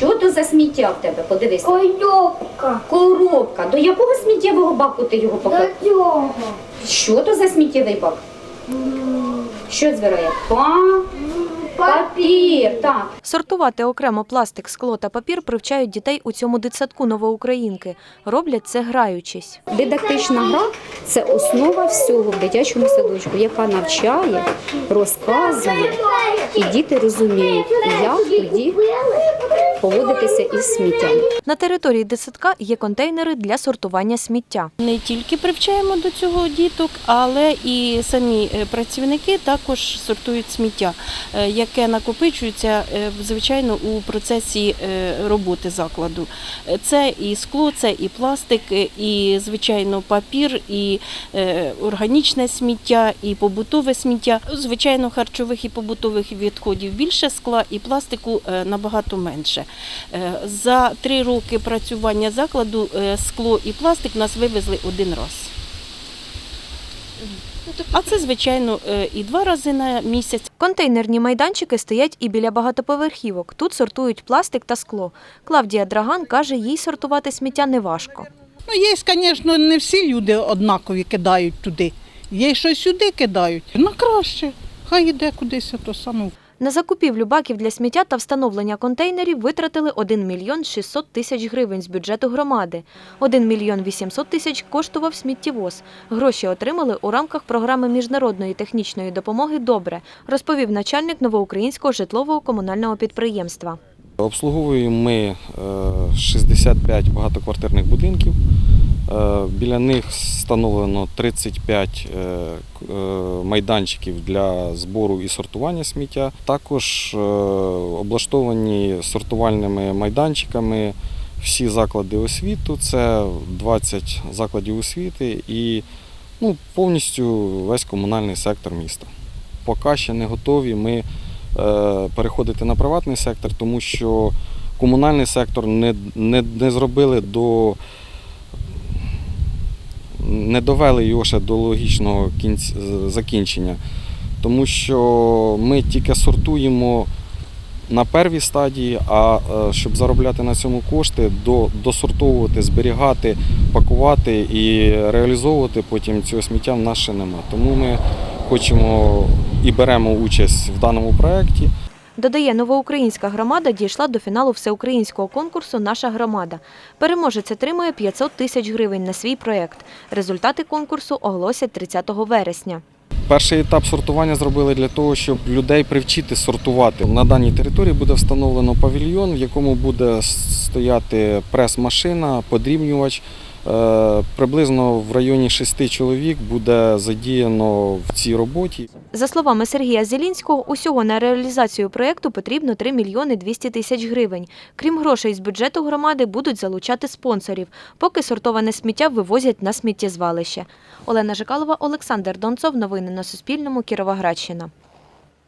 Що то за сміття в тебе? Подивись. Коробка. Коробка. До якого сміттєвого баку ти його поклав? До цього. Що то за сміттєвий бак? Що збирає? Па... Папір. Так. Сортувати окремо пластик, скло та папір привчають дітей у цьому дитсадку новоукраїнки. Роблять це граючись. Дидактична гра це основа всього в дитячому садочку, яка навчає, розказує, і діти розуміють, як тоді поводитися із сміттям. На території дитсадка є контейнери для сортування сміття. Не тільки привчаємо до цього діток, але і самі е, працівники також сортують сміття, е, яке накопичується е, звичайно у процесі е, роботи закладу. Е, Це і скло, це і пластик, і звичайно папір, і органічне сміття, і побутове сміття. Звичайно, харчових і побутових відходів більше скла і пластику набагато менше. За три роки працювання закладу скло і пластик нас вивезли один раз. А це, звичайно, е, і два рази на місяць. Контейнерні майданчики стоять і біля багатоповерхівок. Тут сортують пластик та скло. Клавдія Драган каже, їй сортувати сміття неважко. Ну, є, звісно, не всі люди однакові кидають туди. Є, що сюди кидають. Ну краще. Хай іде кудись, то саме. На закупівлю баків для сміття та встановлення контейнерів витратили 1 мільйон 600 тисяч гривень з бюджету громади. 1 мільйон 800 тисяч коштував сміттєвоз. Гроші отримали у рамках програми міжнародної технічної допомоги «Добре», розповів начальник новоукраїнського житлового комунального підприємства. Обслуговуємо ми е, 65 багатоквартирних будинків. Е, Біля них встановлено 35 е, е, майданчиків для збору і сортування сміття. Також облаштовані сортувальними майданчиками всі заклади освіту. Це 20 закладів освіти і ну, повністю весь комунальний сектор міста. Поки ще не готові ми переходити на приватний сектор, тому що комунальний сектор не, не, не зробили до. Не довели його ще до логічного кінць, закінчення, тому що ми тільки сортуємо на первій стадії, а е, щоб заробляти на цьому кошти, до, досортовувати, зберігати, пакувати і реалізовувати потім цього сміття в нас ще нема. Тому ми хочемо і беремо участь в даному проєкті. Додає, новоукраїнська громада дійшла до фіналу всеукраїнського конкурсу Наша громада. Переможець отримує 500 тисяч гривень на свій проєкт. Результати конкурсу оголосять 30 вересня. Перший етап сортування зробили для того, щоб людей привчити сортувати. На даній території буде встановлено павільйон, в якому буде стояти прес-машина, подрібнювач. Е, Приблизно в районі шести чоловік буде задіяно в цій роботі. За словами Сергія Зелінського, усього на реалізацію проєкту потрібно 3 мільйони 200 тисяч гривень. Крім грошей з бюджету громади, будуть залучати спонсорів, поки сортоване сміття вивозять на сміттєзвалище. Олена Жикалова, Олександр Донцов. Новини на Суспільному. Кіровоградщина.